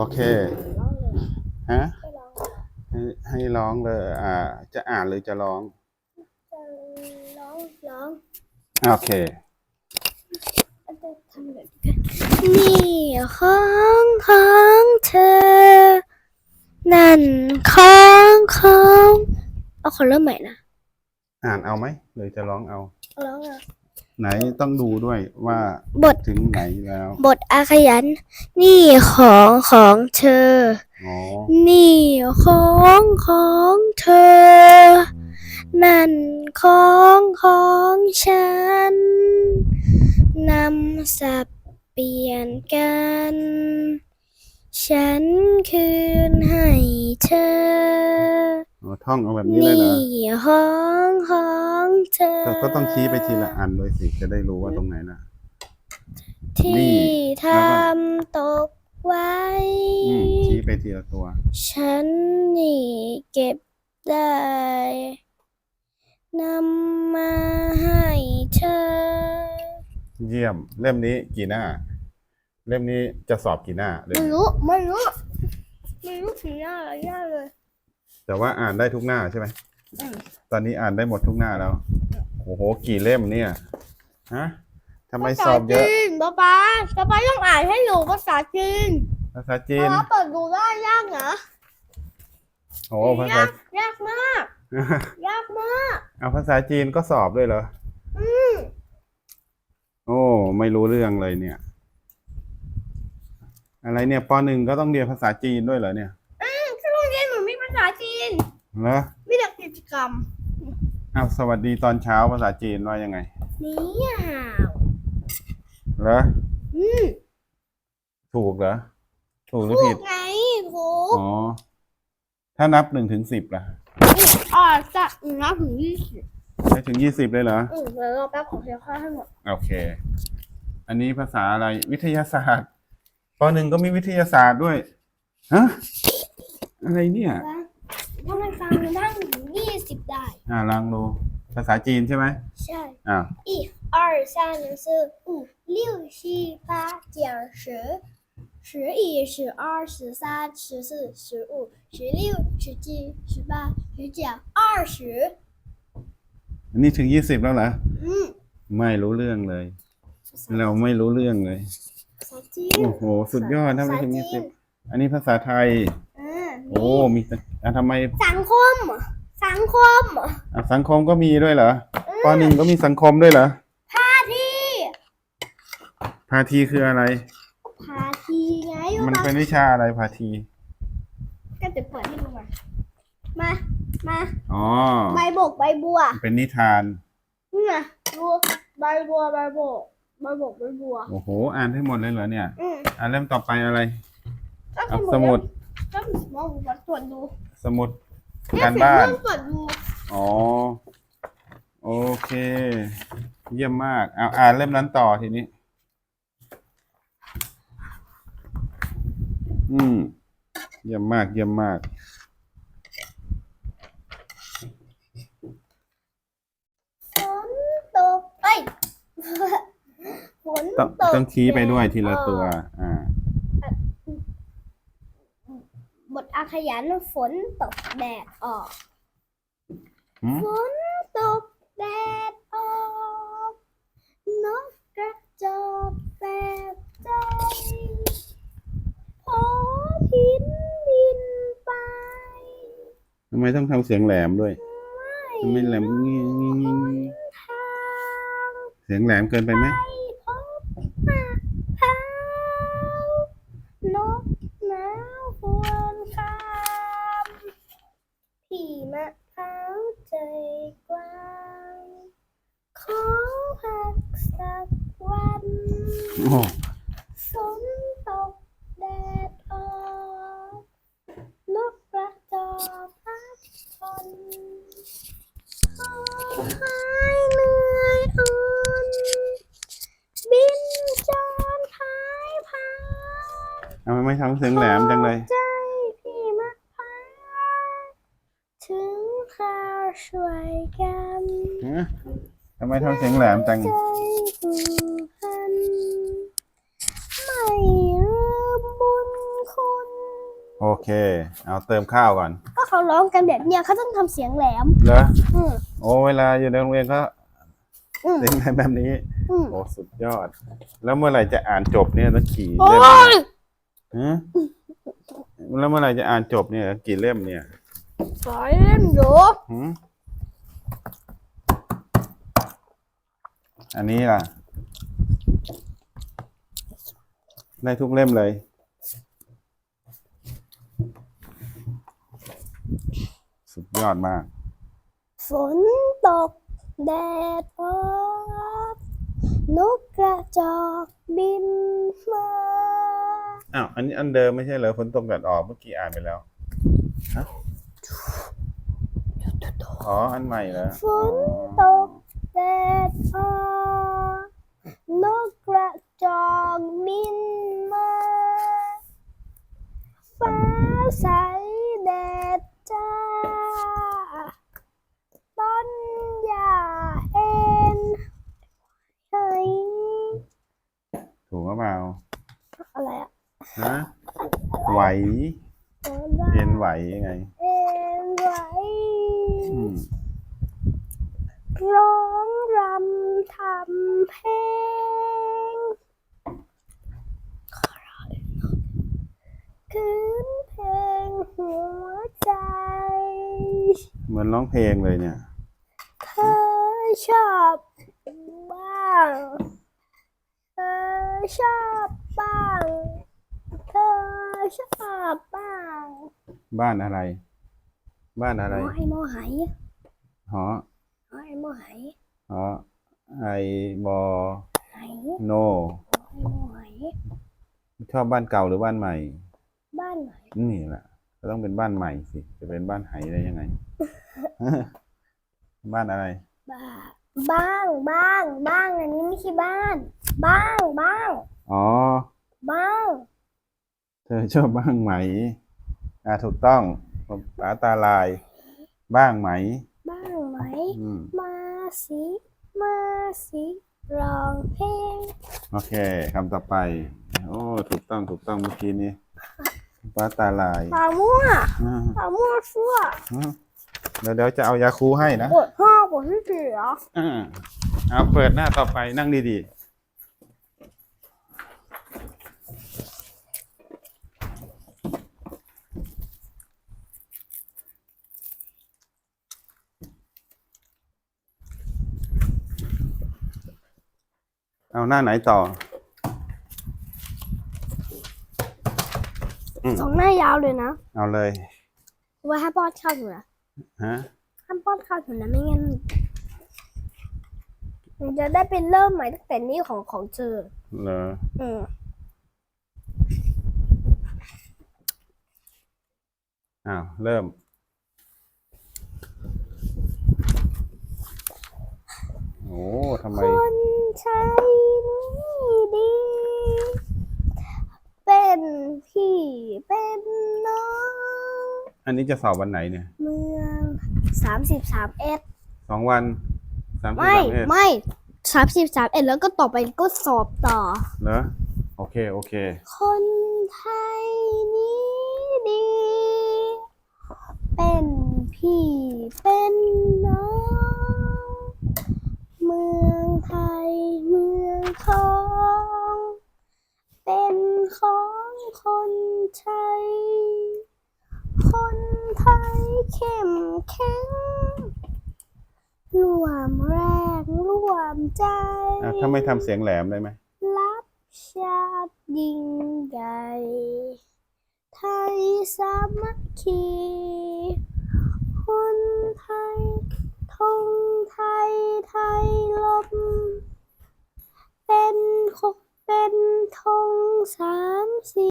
โอเคร้องเลยฮะไม่ร้องเลยให้ให้ร้องเลย อ่า จะอ่านหรือจะร้องจะร้อง ร้อง โอเคมันจะทำแบบนี่ของของเธอ นั่นของของ เอาคนเริ่มใหม่นะ อ่านเอาไหมหรือจะร้องเอา ร้องอะ ไหนต้องดูด้วยว่าบท ถึงไหนแล้ว บทอาขยัน นี่ของของเธอ อ๋อ นี่ของของเธอ นั่นของของฉัน นำสับเปลี่ยนกัน ฉันคืนให้เธอ อ๋อท่องเอาแบบนี้เลยเหรอนี่ของของเธอแต่ก็ต้องชี้ไปทีละอันด้วยสิ จะได้รู้ว่าตรงไหนนะที่นี่ทแล้วก็ำตกไว้อืมชี้ไปทีละตัว ฉันนี่เก็บได้นำมาให้เธอ เยี่ยม เล่มนี้กี่หน้า เล่มนี้จะสอบกี่หน้าเล่มไม่นี้รู้ ไม่รู้ ไม่รู้ถึงยากยากเลย แต่ว่าอ่านได้ทุกหน้าใช่ไหมอืมตอนนี้อ่านได้หมดทุกหน้าแล้ว โอ้โห กี่เล่มเนี่ย ฮะทำไมสอบเยอะ ภาษาจีนป๊าป๊าป๊าป๊าต้องอ่านให้หนูภาษาจีนภาษาจีป๊านป๊าเปิดดูได้ยากนะโอ้ภาษายากยากมาก ยากมาก เอาภาษาจีนก็สอบด้วยเหรอ อืมโอ้ ไม่รู้เรื่องเลยเนี่ย อะไรเนี่ยปหนึ่งก็ต้องเรียนภาษาจีนด้วยเหรอเนี่ย ที่โรงเรียนหนูมีภาษาจีน เหรอมีแต่กิจกรรม อ้าวสวัสดีตอนเช้าภาษาจีนว่ายังไง นี่ห่าวเหรออืมถูกเหรอ ถูกหรือถูผิด กไงถูกอ๋อ ถ้านับหนึ่งถึงสิบล่ะ อ่าจะนับถึงยี่สิบได้ถึงยี่สิบเลยเหรอ อืมเดี๋ยวเราแป๊บขอเสียค่าให้หมดโอเค อันนี้ภาษาอะไร วิทยาศาสตร์ปหนึ่งก็มีวิทยาศาสตร์ด้วย ฮะ อะไรเนี่ยถ้ามันฟังนั่งถึงยี่ สิบได้ อ่าลองดู ภาษาจีนใช่ไหม ใช่ อ่า 一二三四五六七八九十十一十二十三十四十五十六十七十八十九二十 อันนี้ถึงยี่สิบแล้วเหรอ อืม ไม่รู้เรื่องเลย เราไม่รู้เรื่องเลย ภาษาจีน โอ้โห สุดยอดถ้าไม่ถึงยี่สิบ อันนี้ภาษาไทย อ่า โอ้ มีแต่อ่ะทำไม สังคม สังคมอะสังคมก็มีด้วยเหรอปหนึ่งก็มีสังคมด้วยเหรอพาทีพาทีคืออะไร พาทีไงมันเป็นวิชาอะไรพาที ก็จะเปิดให้ดูมา มา มาอ๋อใบบกใบบัว เป็นนิทานนี่ไงดูใบบัวใบบกใบบกใบบัว โอ้โห อ่านให้หมดเลยเหรอเนี่ยอืมอะเริ่มต่อไปอะไรก็อะสมุดก็สมุดมาตรวจดู สมุด การบ้านเริ่มตรวจดูอ๋อ โอเค เยี่ยมมาก เอาอ่านเล่มนั้นต่อทีนี้ อืม เยี่ยมมาก เยี่ยมมากฝนตกเอ้ยฝนต้องตกต้องชี้ไปด้วยทีละแดตัวออกอ่า บทอา ขยันฝนตกแดดออก หืมฝนตกแดดออกนกกระจอกแปลกใจพอทิ้นบินไปทำไมต้องทำเสียงแหลมด้วยทำไมแหลมงี้งี้งี้งี้ทางเสียงแหลมเกินไปไหมไปพบมะพร้าวนกหนาวควรคาม พี่มะพร้าวใจกว้าง ขอพักสักวันโอ้ฝนตกแดดออกนกกระจอกพักผ่อนขอหายเหนื่อยอ่อนบินจรหายพานทำไมไม่ทำเสียงแหลมจังเลย ใจะทำไมทำเสียงแหลมจังใจผูกพันไม่ลืมบุญคุณโอเค เอาเติมข้าวก่อน ก็เขาร้องกันแบบเนี้ยเขาต้องทำเสียงแหลม เหรอ อืมโอ้เวลาอยู่ในโรงเรียนก็อืมเสียงแบบนี้ อืมโอ้สุดยอด แล้วเมื่อไหร่จะอ่านจบเนี่ยต้องขี่โอ้เล่มยฮะแล้วเมื่อไหร่จะอ่านจบเนี่ยกี่เล่มเนี่ยสายเล่นอยู่หืม อันนี้ล่ะ ได้ทุกเล่มเลย สุดยอดมาก ฝนตกแดดออกนกกระจอกบินมาอ้าว อันนี้อันเดิมไม่ใช่เหรอฝนตกแดดออกเมื่อกี้อ่านไปแล้วฮะอ๋อ อันใหม่เหรอฝนตกแดดออกนกกระจ อกบินมาฟ้าใสแดดจ้า ต้นหญ้าเอ็นไหนถูกหรือเปล่าอะไรอะฮะไหวเอ็นไหวยังไง เอ็นไหวอืมร้องรำทำเพลงคืนเพลงหัวใจ เห มือนร้องเพลงเลยเนี่ยเธอชอบบ้างเธอชอบบ้างเธอชอบบ้างบ้านอะไร บ้านอะไรหอไอโมไหายหอหอไอโมไหายหอไอบอไหนโนหอไอโมไหายชอบบ้านเก่าหรือบ้านใหม่ บ้านไหนนี่แหละ ก็ต้องเป็นบ้านใหม่สิ จะเป็นบ้านไหได้ยังไง บ้านอะไร บ้าบ้างบ้างบ้างอันนี้ไม่ใช่บ้าน บ้างบ้างอ๋อ บ้าง เธอชอบบ้างไหม อ่าถูกต้องตาตาลาย บ้างไหม บ้างไหม อืม มาสิมาสิร้องเพลง โอเคคำต่อไป โอ้ ถูกต้องถูกต้องเมื่อกี้นี้ ป้าตาลายตามั่วอ่าตามั่วซั่วอ่าเดี๋ยวเดี๋ยวจะเอายาคูให้นะปวดห้อปวดที่เสียอ่าเอาเปิดหน้าต่อไปนั่งดีๆ เอาหน้าไหนต่อ สองหน้ายาวเลยนะเอาเลยไว้ให้ป้อนข้าวหนูนะฮะห้ามป้อนข้าวหนูนะไม่งั้นมันจะได้เป็นเริ่มใหม่ตั้งแต่นี้ของของเธอเหรออืมอ้าวเริ่มโอ้ทำไมคนใช้นี่ดี เป็นพี่เป็นน้องอันนี้จะสอบวันไหนเนี่ยเมืองสามสิบสามเอ็ดสองวันสามสิบไม่สามเอ็ดไม่สามสิบสามเอ็ดแล้วก็ต่อไปก็สอบต่อ เหรอโอเคโอเค คนไทยนี้ดี เป็นพี่เป็นน้อง เมืองไทยเมืองทอง ไทยคนไทยเข้มแข็งรวมแรงรวมใจถ้าไม่ทำเสียงแหลมได้ไหม รับชาติยิ่งใหญ่ ไทยสามัคคี คนไทยทงไทยไทยลม เป็นคกเป็นทงสามสี